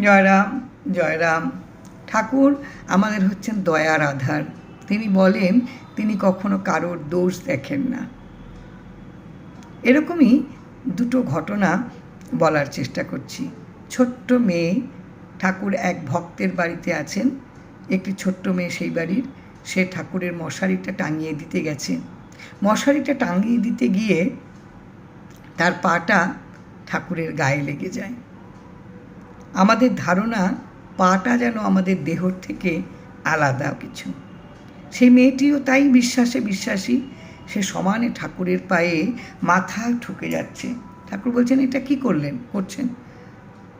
জয়রাম জয়রাম। ঠাকুর আমাদের হচ্ছেন দয়ার আধার। তিনি বলেন, তিনি কখনো কারোর দোষ দেখেন না। এরকমই দুটো ঘটনা বলার চেষ্টা করছি। ছোট্ট মেয়ে, ঠাকুর এক ভক্তের বাড়িতে আছেন। একটি ছোট্ট মেয়ে সেই বাড়ির। সে ঠাকুরের মশারিটা টাঙিয়ে দিতে গেছে। মশারিটা টাঙিয়ে দিতে গিয়ে তার পাটা ঠাকুরের গায়ে লেগে যায়। আমাদের ধারণা, পাটা যেন আমাদের দেহর থেকে আলাদা কিছু। সেই মেয়েটিও তাই বিশ্বাসে বিশ্বাসী। সে সমানে ঠাকুরের পায়ে মাথা ঠুকে যাচ্ছে। ঠাকুর বলছেন, এটা কি করলেন? করছেন?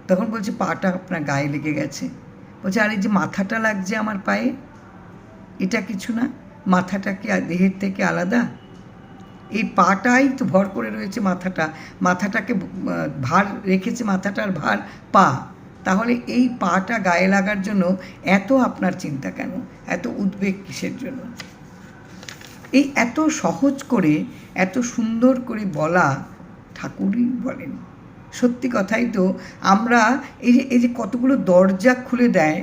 তখন বলছে, পাটা আপনার গায়ে লেগে গেছে। বলছে, আর এই যে মাথাটা লাগছে আমার পায়ে, এটা কিছু না? মাথাটা কি দেহের থেকে আলাদা? এই পাটাই তো ভর করে রয়েছে মাথাটা। মাথাটাকে ভার রেখেছে মাথাটার ভার পা। তাহলে এই পাটা গায়ে লাগার জন্য এত আপনার চিন্তা কেন? এত উদ্বেগ কিসের জন্য? এই এত সহজ করে, এত সুন্দর করে বলা ঠাকুরই বলেন। সত্যি কথাই তো, আমরা এই যে এই যে কতগুলো দরজা খুলে দেয়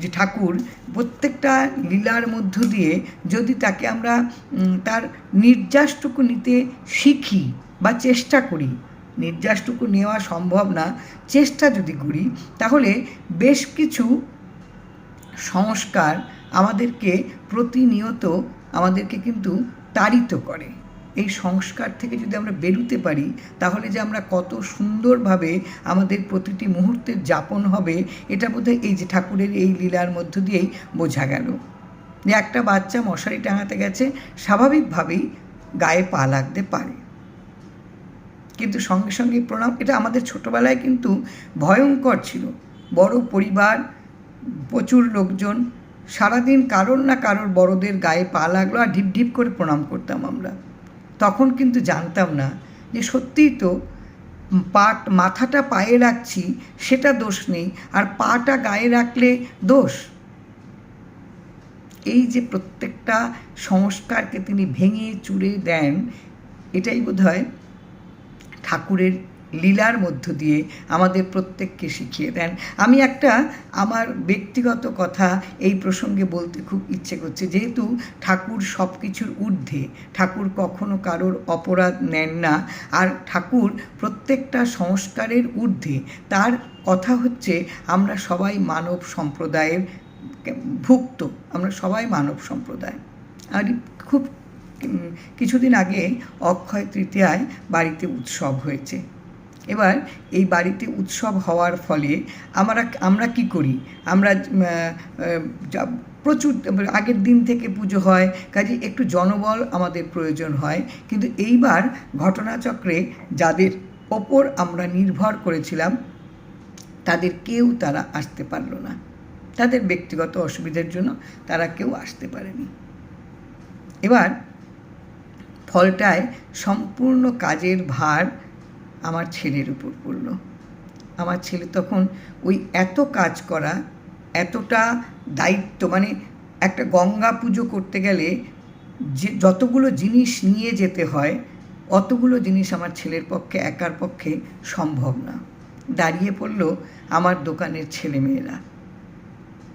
যে ঠাকুর, প্রত্যেকটা লীলার মধ্য দিয়ে যদি তাকে আমরা তার নির্যাসটুকু নিতে শিখি বা চেষ্টা করি নির্যাসটুকু নেওয়া সম্ভব না, চেষ্টা যদি করি, তাহলে বেশ কিছু সংস্কার আমাদেরকে প্রতিনিয়ত আমাদেরকে কিন্তু তাড়িত করে। এই সংস্কার থেকে যদি আমরা বেরুতে পারি, তাহলে যে আমরা কত সুন্দরভাবে আমাদের প্রতিটি মুহূর্তের যাপন হবে, এটা বোধহয় এই যে ঠাকুরের এই লীলার মধ্য দিয়েই বোঝা গেল। যে একটা বাচ্চা মশারি টাঙাতে গেছে, স্বাভাবিকভাবেই গায়ে পা লাগতে পারে। কিন্তু সঙ্গে সঙ্গে প্রণাম, এটা আমাদের ছোটোবেলায় কিন্তু ভয়ঙ্কর ছিল। বড় পরিবার, প্রচুর লোকজন, সারাদিন কারোর না কারোর বড়দের গায়ে পা লাগল আর ঢিপ ঢিপ করে প্রণাম করতাম আমরা। তখন কিন্তু জানতাম না যে সত্যিই তো পাট মাথাটা পায়ে রাখছি, সেটা দোষ নেই, আর পাটা গায়ে রাখলে দোষ। এই যে প্রত্যেকটা সংস্কারকে তিনি ভেঙে চুরে দেন, এটাই বোধহয় ঠাকুরের লীলার মধ্য দিয়ে আমাদের প্রত্যেককে শিখিয়ে দেন। আমি একটা আমার ব্যক্তিগত কথা এই প্রসঙ্গে বলতে খুব ইচ্ছে করছে। যেহেতু ঠাকুর সব কিছুর ঊর্ধ্বে, ঠাকুর কখনো কারোর অপরাধ নেন না, আর ঠাকুর প্রত্যেকটা সংস্কারের ঊর্ধ্বে, তার কথা হচ্ছে আমরা সবাই মানব সম্প্রদায়ের ভুক্ত, আমরা সবাই মানব সম্প্রদায়। আর খুব কিছুদিন আগে অক্ষয় তৃতীয়ায় বাড়িতে উৎসব হয়েছে। এবার এই বাড়িতে উৎসব হওয়ার ফলে আমরা আমরা কি করি? আমরা প্রচুর, আগের দিন থেকে পুজো হয়, কাজে একটু জনবল আমাদের প্রয়োজন হয়। কিন্তু এইবার ঘটনাচক্রে যাদের ওপর আমরা নির্ভর করেছিলাম, তাদের কেউ তারা আসতে পারল না। তাদের ব্যক্তিগত অসুবিধার জন্য তারা কেউ আসতে পারেনি। এবার ফলটায় সম্পূর্ণ কাজের ভার আমার ছেলের উপর পড়ল। আমার ছেলে তখন ওই এত কাজ করা, এতটা দায়িত্ব মানে একটা গঙ্গা পুজো করতে গেলে যে যতগুলো জিনিস নিয়ে যেতে হয়, অতগুলো জিনিস আমার ছেলের পক্ষে, একার পক্ষে সম্ভব না। দাঁড়িয়ে পড়ল আমার দোকানের ছেলেমেয়েরা।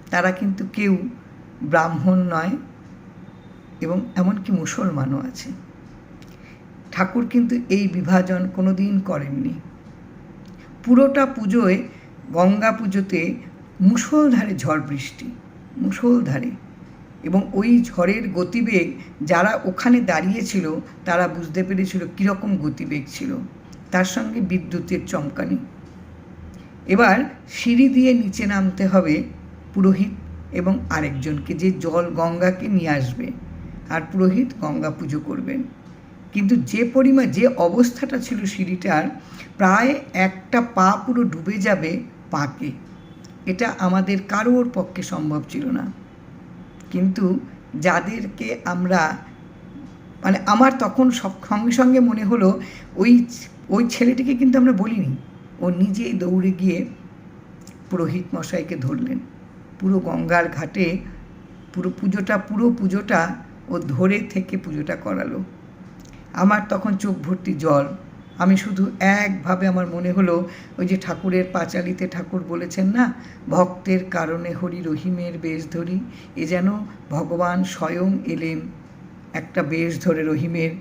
তারা কিন্তু কেউ ব্রাহ্মণ নয় এবং এমনকি মুসলমানও আছে। ঠাকুর কিন্তু এই বিভাজন কোনো দিন করেননি। পুরোটা পুজোয় গঙ্গা পুজোতে মুষলধারে ঝড় বৃষ্টি, মুষলধারে। এবং ওই ঝড়ের গতিবেগ যারা ওখানে দাঁড়িয়েছিল, তারা বুঝতে পেরেছিল কীরকম গতিবেগ ছিল। তার সঙ্গে বিদ্যুতের চমকানি। এবার সিঁড়ি দিয়ে নিচে নামতে হবে পুরোহিত এবং আরেকজনকে যে জল গঙ্গাকে নিয়ে আসবে, আর পুরোহিত গঙ্গা পুজো করবেন। কিন্তু যে পরিমাণ, যে অবস্থাটা ছিল সিঁড়িটার, প্রায় একটা পা পুরো ডুবে যাবে পাকে। এটা আমাদের কারোর পক্ষে সম্ভব ছিল না। কিন্তু যাদেরকে আমরা মানে আমার তখন সব সঙ্গে সঙ্গে মনে হলো, ওই ওই ছেলেটিকে কিন্তু আমরা বলিনি। ও নিজেই দৌড়ে গিয়ে পুরোহিত মশাইকে ধরলেন। পুরো গঙ্গার ঘাটে পুরো পুজোটা পুরো পুজোটা ও ধরে থেকে পুজোটা করালো। আমার তখন চোখ ভর্তি জল। আমি শুধু একভাবে আমার মনে হলো, ওই যে ঠাকুরের পাঁচালিতে ঠাকুর বলেছেন না, ভক্তের কারণে হরি রহিমের বেশ ধরি, এ যেন ভগবান স্বয়ং এলেন একটা বেশ ধরে রহিমের,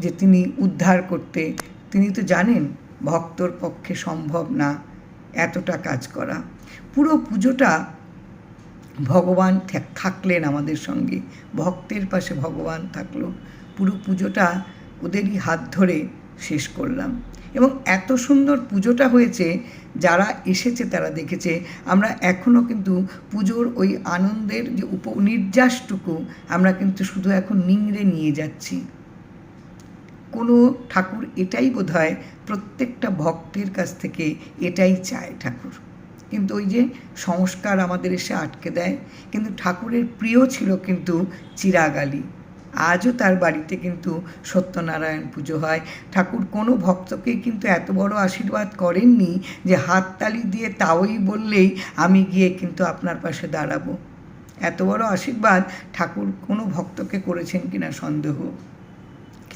যে তিনি উদ্ধার করতে, তিনি তো জানেন ভক্তর পক্ষে সম্ভব না এতটা কাজ করা। পুরো পুজোটা ভগবান থাক- থাকলেন আমাদের সঙ্গে, ভক্তের পাশে ভগবান থাকল। পুরো পুজোটা ওদেরই হাত ধরে শেষ করলাম। এবং এত সুন্দর পুজোটা হয়েছে, যারা এসেছে তারা দেখেছে। আমরা এখনও কিন্তু পুজোর ওই আনন্দের যে উপ নির্যাসটুকু আমরা কিন্তু শুধু এখন নিংড়ে নিয়ে যাচ্ছি। কোনো ঠাকুর এটাই বোধ হয় প্রত্যেকটা ভক্তের কাছ থেকে এটাই চায় ঠাকুর। কিন্তু ওই যে সংস্কার আমাদের এসে আটকে দেয়, কিন্তু ঠাকুরের প্রিয় ছিল কিন্তু চিরাগালি। আজও তার বাড়িতে কিন্তু সত্যনারায়ণ পুজো হয়। ঠাকুর কোনো ভক্তকে কিন্তু এত বড় আশীর্বাদ করেননি যে হাততালি দিয়ে তাওই বললেই আমি গিয়ে কিন্তু আপনার পাশে দাঁড়াবো। এত বড় আশীর্বাদ ঠাকুর কোনো ভক্তকে করেছেন কিনা সন্দেহ।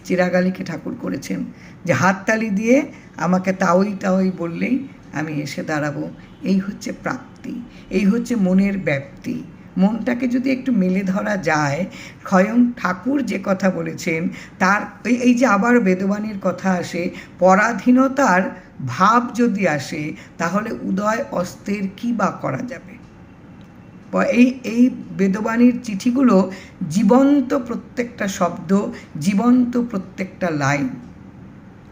চিরাগালিকে ঠাকুর করেছেন যে হাততালি দিয়ে আমাকে তাওই তাওই বললেই আমি এসে দাঁড়াবো। এই হচ্ছে প্রাপ্তি, এই হচ্ছে মনের ব্যাপ্তি। মনটাকে যদি একটু মেলে ধরা যায়, স্বয়ং ঠাকুর যে কথা বলেছেন, তার এই যে আবার বেদবাণীর কথা আসে, পরাধীনতার ভাব যদি আসে, তাহলে উদয় অস্তের কী বা করা যাবে? এই এই বেদবাণীর চিঠিগুলো জীবন্ত প্রত্যেকটা শব্দ, জীবন্ত প্রত্যেকটা লাইন।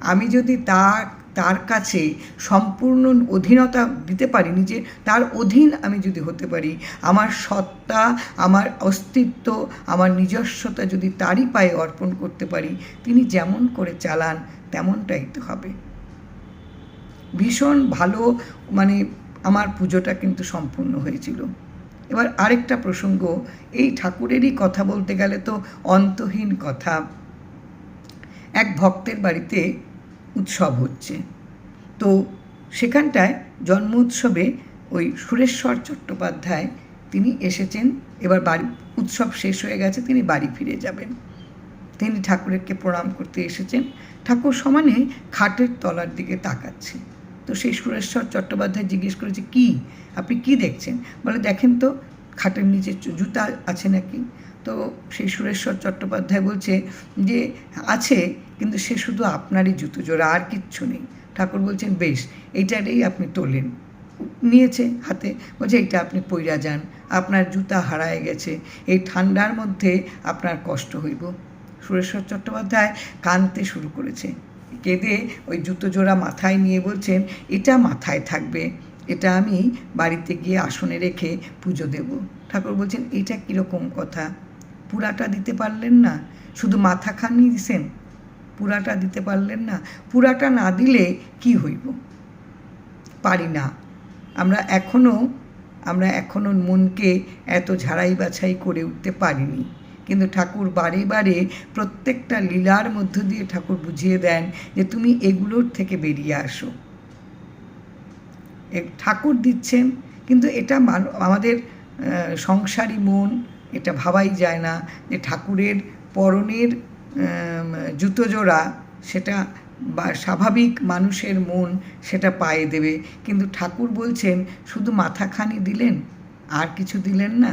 আমি যদি তার তার কাছে সম্পূর্ণ অধীনতা দিতে পারি নিজে তার অধীন আমি যদি হতে পারি, আমার সত্তা, আমার অস্তিত্ব, আমার নিজস্বতা যদি তারই পায়ে অর্পণ করতে পারি, তিনি যেমন করে চালান, তেমনটাই তো হবে। ভীষণ ভালো মানে আমার পুজোটা কিন্তু সম্পূর্ণ হয়েছিল। এবার আরেকটা প্রসঙ্গ, এই ঠাকুরেরই কথা বলতে গেলে তো অন্তহীন কথা। এক ভক্তের বাড়িতে উৎসব হচ্ছে। তো সেখানটায় জন্ম উৎসবে ওই সুরেশ্বর চট্টোপাধ্যায় তিনি এসেছেন। এবার বাড়ি, উৎসব শেষ হয়ে গেছে, তিনি বাড়ি ফিরে যাবেন। তিনি ঠাকুরকে প্রণাম করতে এসেছেন। ঠাকুর সমানে খাটের তলার দিকে তাকাচ্ছে। তো সেই সুরেশ্বর চট্টোপাধ্যায় জিজ্ঞেস করেছে, কি? আপনি কি দেখছেন? বলে, দেখেন তো, খাটের নিচে জুতা আছে নাকি? তো সেই সুরেশ্বর চট্টোপাধ্যায় বলছে যে, আছে, কিন্তু সে শুধু আপনারই জুতো জোড়া আর কিচ্ছু নেই। ঠাকুর বলছেন, বেশ, এইটারেই আপনি তোলেন। নিয়েছে হাতে, বলছে, এইটা আপনি পইরা যান, আপনার জুতা হারায় গেছে, এই ঠান্ডার মধ্যে আপনার কষ্ট হইব। সুরেশ্বর চট্টোপাধ্যায় কাঁদতে শুরু করেছে, কেঁদে ওই জুতো জোড়া মাথায় নিয়ে বলছেন, এটা মাথায় থাকবে, এটা আমি বাড়িতে গিয়ে আসনে রেখে পুজো দেব। ঠাকুর বলছেন এটা কীরকম কথা? পুরাটা দিতে পারলেন না, শুধু মাথাখানি দিছেন, পুরাটা দিতে পারলেন না। পুরাটা না দিলে কি হইব? পারি না। আমরা এখনও আমরা এখনও মনকে এত ঝাড়াই বাছাই করে উঠতে পারিনি। কিন্তু ঠাকুর বারে বারে প্রত্যেকটা লীলার মধ্য দিয়ে ঠাকুর বুঝিয়ে দেন যে তুমি এগুলোর থেকে বেরিয়ে আসো। ঠাকুর দিচ্ছেন, কিন্তু এটা আমাদের সংসারী মন এটা ভাবাই যায় না যে ঠাকুরের পরনের আম, জুতো জোড়া সেটা বা স্বাভাবিক মানুষের মন সেটা পায়ে দেবে। কিন্তু ঠাকুর বলছেন শুধু মাথাখানি দিলেন আর কিছু দিলেন না।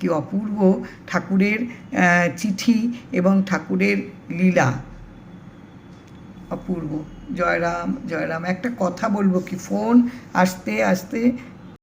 কি অপূর্ব ঠাকুরের চিঠি এবং ঠাকুরের লীলা। অপূর্ব। জয়রাম জয়রাম একটা কথা বলব কি ফোন আসতে আসতে